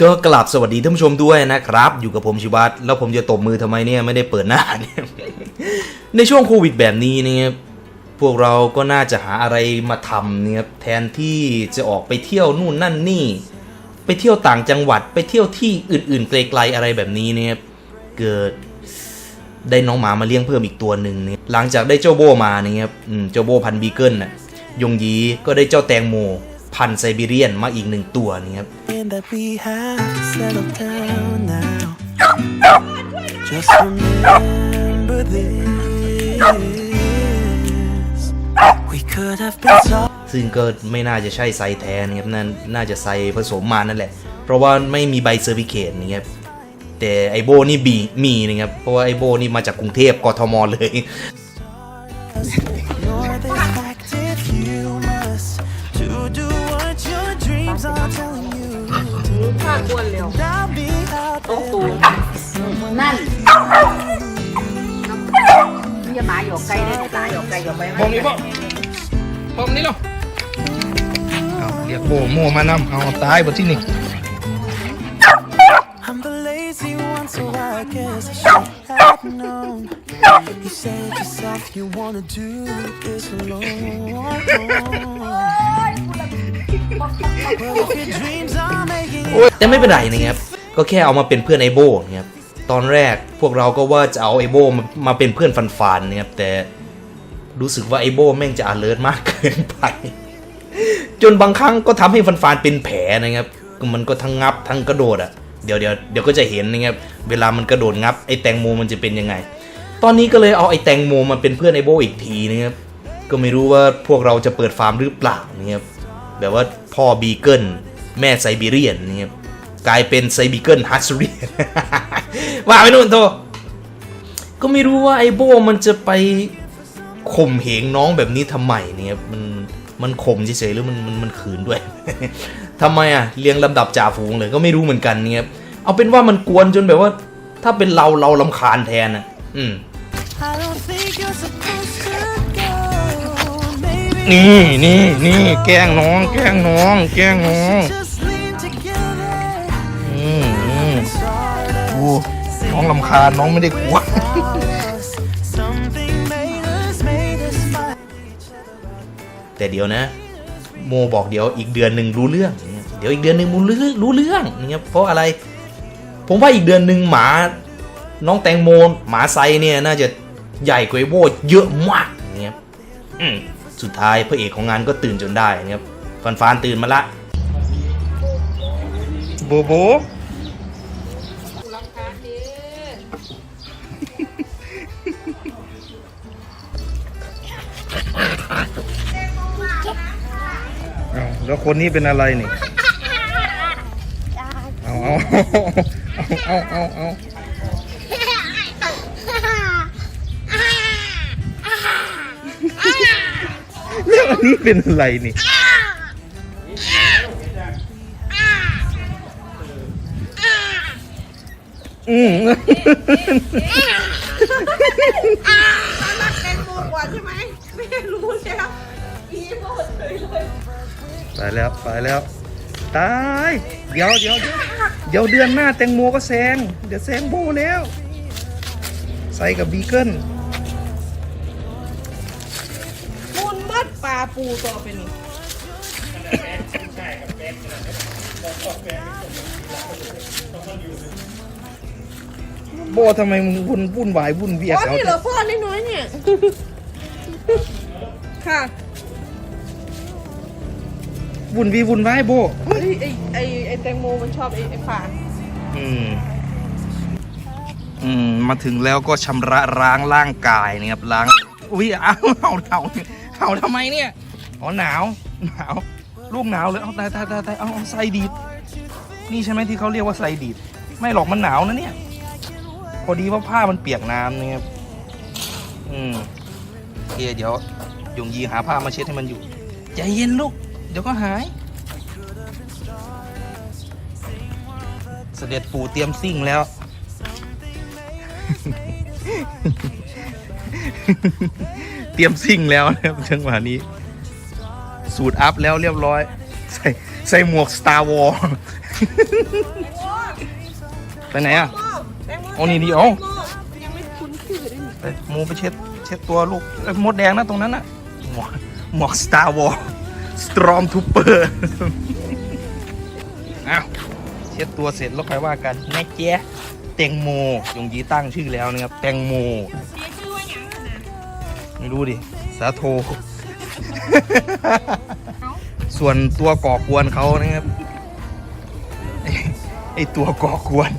ก็กลับสวัสดีท่านผู้ชมด้วยนะครับ อยู่กับผมชิวัตแล้วผมจะตบมือทำไมเนี่ยไม่ได้เปิดหน้าเนี่ยในช่วงโควิดแบบนี้เนี่ยพวกเราก็น่าจะหาอะไรมาทำเนี่ยแทนที่จะออกไปเที่ยวนู่นนั่นนี่ ไปเที่ยวต่างจังหวัดไปเที่ยวที่อื่นๆไกลๆอะไรแบบนี้เนี่ยเกิดได้น้องหมามาเลี้ยงเพิ่มอีกตัวหนึ่งเนี่ยหลังจากได้เจ้าโบมาเนี่ยครับเจ้าโบพันบีเกิลน่ะยงยีก็ได้เจ้าแตงโม พันธุ์ไซบีเรียนมาอีกหนึ่งตัวนี่ครับ And that we have to settle down now. Just remember this. We could have been so ซึ่งก็ไม่น่าจะใช่ไซแท้นะครับนั่นน่าจะไซผสมมานั่นแหละ เพราะว่าไม่มีใบเซอร์วิเคตนะครับแต่ไอโบนี่บีมีนะครับเพราะว่าไอโบนี่มาจากกรุงเทพกทมเลยากวนเร็ว I'll be out ต้อง there ตูนั่นนี่จะหมาหยอกไก่ได้หมาหยอกไก่หยอกไปไหมผมนี่บ่ผมนี่หรอเอาเรียกโบโมมานำเอาตายบทที่นี่ แต่ไม่เป็นไรนะครับ ก็แค่เอามาเป็นเพื่อนไอโบนะครับ ตอนแรกพวกเราก็ว่าจะเอาไอโบมามาเป็นเพื่อนฟันฟานนะครับ แต่รู้สึกว่าไอโบแม่งจะ alert มากเกินไป จนบางครั้งก็ทำให้ฟันฟานเป็นแผลนะครับ มันก็ทั้งงับทั้งกระโดดอะ เดี๋ยวเดี๋ยวเดี๋ยวก็จะเห็นนะครับ เวลามันกระโดดงับไอแตงโมมันจะเป็นยังไง ตอนนี้ก็เลยเอาไอแตงโมมาเป็นเพื่อนไอโบอีกทีนะครับ ก็ไม่รู้ว่าพวกเราจะเปิดฟาร์มหรือเปล่านะครับ แบบว่าพ่อบีเกิลแม่ไซบีเรียนนะครับกลายเป็นไซบีเกิลฮัสเรียนว่าไปนู่นโตก็ไม่รู้ว่าไอโบมันจะไปข่มเหงน้องแบบนี้ทำไมเนี่ยมันมันข่มเฉยๆหรือมันมันมันขืนด้วยทำไมอะเรียงลำดับจ่าฝูงเลยก็ไม่รู้เหมือนกันเนี่ยเอาเป็นว่ามันกวนจนแบบว่า ถ้าเป็นเราเราลำคาญแทนอะ อืม I don't think you're supposed to นี่นี่นี่แกล้งน้อง แกล้งน้อง แกล้งน้องอืมอืมโอ้น้องลำคาญน้องไม่ได้กลัวแต่เดี๋ยวนะ โมบอกเดี๋ยวอีกเดือนหนึ่งรู้เรื่อง เดี๋ยวอีกเดือนหนึ่งรู้เรื่องรู้เรื่องเนี่ยเพราะอะไร ผมว่าอีกเดือนหนึ่งหมา น้องแตงโมหมาไซเนี่ยน่าจะใหญ่กว่าโบเยอะมากเนี่ยอืม สุดท้ายพระเอกของงานก็ตื่นจนได้เนี่ยฟันฟานตื่นมาละโบโบแล้วคนนี้เป็นอะไรนี่ เอาเอาเอาเอาเอา แล้วอันนี้เป็นอะไรนี่อืมเป็นโมกว่าใช่ไหมไม่รู้แล้วอีโมเฉยเลยไปแล้วไปแล้ว ตายเดี๋ยวเดี๋ยวเดี๋ยวเดือนหน้าแตงโมก็แซงเดี๋ยวแซงโบแล้ว ใส่กับบีเกิล ดปลาปูต่อไปนี่โบทำไมมึงวุ่นวุ่นวายวุ่นเวียอ๋อเขานี่เหรอพ่อนี่น้อยเนี่ย ค่ะวุ่นวีวุ่นวายโบไอ้ไอ้ไอ้ไอ้แตงโมมันชอบไอ้ไอ้ฝาอืมอืมมาถึงแล้วก็ชำระล้างร่างกายนะครับล้างอุ้ยเอาเอาเอาเอาทำไมเนี่ยอ๋อหนาวหนาวลูกหนาวเลยเอาตายตายตายตายเอาเอาไซดีดนี่ใช่ไหมที่เขาเรียกว่าไซดีดไม่หรอกมันหนาวนะเนี่ย พอดีว่าผ้ามันเปียกน้ำนี่ยครับอืมโอเคเดี๋ยวยงยีหาผ้ามาเช็ดให้มันอยู่ใจเย็นลูก เดี๋ยวก็หาย เสด็จปู่เตรียมซิ่งแล้ว เตรียมซิ่งแล้วนะครับจังหวะนี้ สูตรอัพแล้วเรียบร้อย ใส่ใส่หมวก Star Wars ไปไหนอะแตงโมเอานี่ดิเอาแตงโมยังไม่คุ้นชื่อด้วยนี่ไปโมไปเช็ดเช็ดตัวลูกเอ้ยมดแดงนะตรงนั้นน่ะ หมวกหมวก Star Wars Storm Trooper อ้าวเช็ดตัวเสร็จแล้วค่อยว่ากันแม่เจ๊แตงโมยงยีตั้งชื่อแล้วนะครับแตงโมเไม่รู้ดิ สาโท ส่วนตัวก่อกวนเขานะครับ ไอ้ไอตัวก่อกวน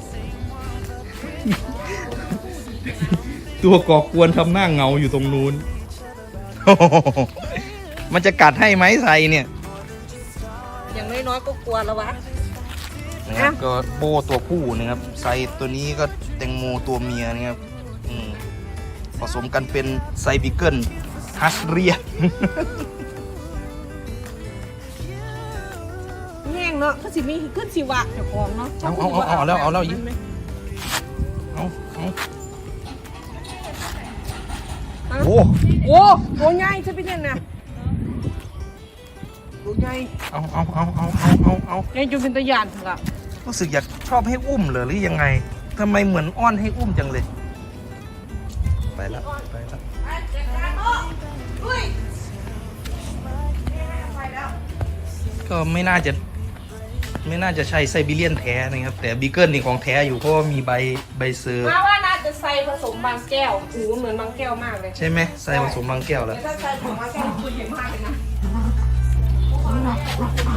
ตัวก่อกวนทำหน้าเหงาอยู่ตรงนู้น มันจะกัดให้ไหมใส่เนี่ยอย่างน้อยๆก็กลัวแล้ววะ นะครับอ้าวก็โบตัวผู้นะครับไซตัวนี้ก็แตงโมตัวเมียนะครับอืม ผสมกันเป็นไซบิเกิลฮัสเรียแห้งเนาะก็สิมีขึ้นสิวะเจ้าของเนาะเอาเอาเอาเอาแล้วเอาแล้วยิงเอาเอาโอ้โอ้โหใหญ่จะเป็นยังไงโหใหญ่เอาเอาเอาเอาเอาเอาเอาใหญ่จนเป็นตะยานถึงอะรู้สึกอยากชอบให้อุ้มเหรอหรือยังไงทำไมเหมือนอ้อนให้อุ้มจังเลย ไปแล้วไปแล้วก็ไม่น่าจะ ไม่น่าจะใช่ไซบีเรียนแท้นะครับ แต่บีเกิลนี่ของแท้อยู่เพราะว่ามีใบใบเซอร์มาว่าน่าจะใส่ผสมบางแก้วหูเหมือนบางแก้วมากเลยใช่ไหมใส่ผสมบางแก้วแล้วแต่ถ้าใส่ผสมบางแก้วคือใหญ่มากเลยนะ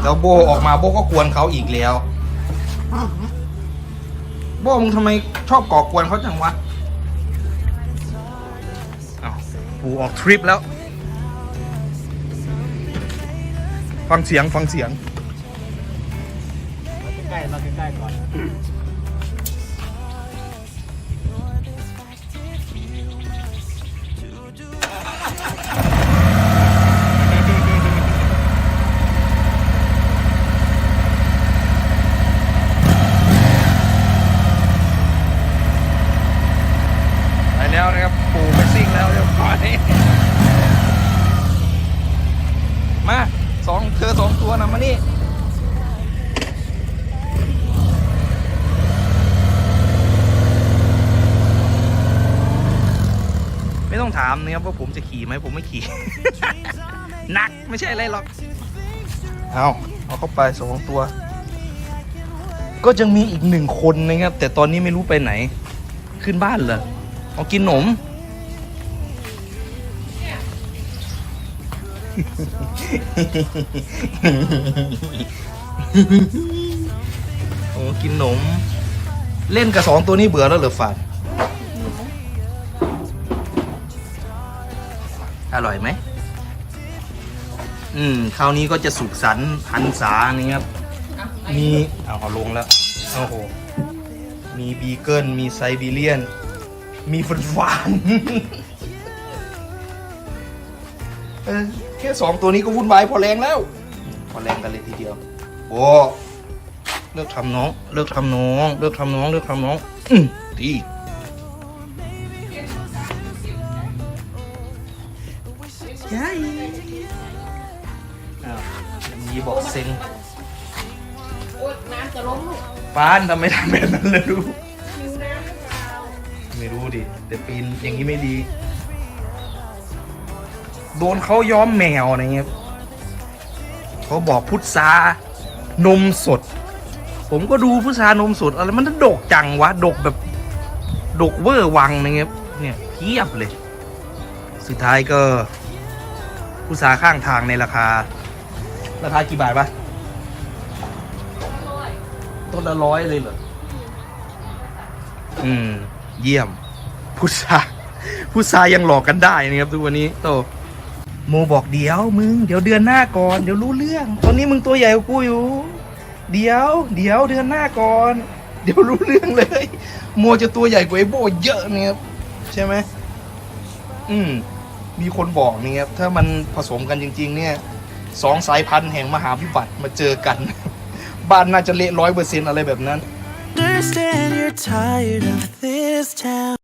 แล้วโบออกมาโบก็กวนเขาอีกแล้ว โบมึงทำไมชอบก่อกวนเขาจังวะ ปูออกทริปแล้ว ฟังเสียงฟังเสียง ใกล้มาใกล้ๆก่อน แล้วนะครับ ปูไปซิ่งแล้วเรียบร้อยมาสองเธอสองตัวนะมานี่ไม่ต้องถามนะครับว่าผมจะขี่ไหมผมไม่ขี่หนักไม่ใช่อะไรหรอก เอาเอาเข้าไปสองตัว ก็ยังมีอีกหนึ่งคนนะครับแต่ตอนนี้ไม่รู้ไปไหน ขึ้นบ้านเหรอ เอากินหนม โอ้กินหนม เล่นกับสองตัวนี้เบื่อแล้วเหรือฝันอร่อยไหม อืม คราวนี้ก็จะสุขสันต์หันษานี่ครับ มี เอาเอาลงแล้ว โอ้โห มีบีเกิล มีไซบีเรียน มีฟันฟานเออแค่สองตัวนี้ก็วุ่นวายพอแรงแล้ว พอแรงกันเลยทีเดียวโอ้เลิกทำน้องเลิกทำน้องเลิกทำน้องเลิกทำน้องอืมดีใช่อ้าวอย่างนี้บอกเซ็งโอ๊ยน้ำจะล้มลูกปานทำไมทำแบบนั้นเลยลูก ดิแต่ปีนอย่างนี้ไม่ดี โดนเขาย้อมแมวอะไรเงี้ยเขาบอกพุทธานมสด ผมก็ดูพุทธานมสดอะไรมันดกจังวะดกแบบดกเวอร์วังอะไรเงี้ยเนี่ยเทียบเลย สุดท้ายก็พุทธาข้างทางในราคา ราคากี่บาทปะต้นละร้อยเลยเหรอ อืม เยี่ยม พุทธาพุทธายังหลอกกันได้นะครับทุกวันนี้โตโมบอกเดี๋ยวมึงเดี๋ยวเดือนหน้าก่อนเดี๋ยวรู้เรื่อง ตอนนี้มึงตัวใหญ่กว่ากูอยู่ เดี๋ยว เดี๋ยวเดือนหน้าก่อน เดี๋ยวรู้เรื่องเลย โมจะตัวใหญ่กว่าไอ้โบเยอะเนี่ยครับใช่ไหมอืมมีคนบอกนี่ครับถ้ามันผสมกันจริง ๆ เนี่ยสองสายพันธุ์แห่งมหาวิบัติมาเจอกัน บ้านน่าจะเละร้อยเปอร์เซ็นต์อะไรแบบนั้น Understand you're tired of this town.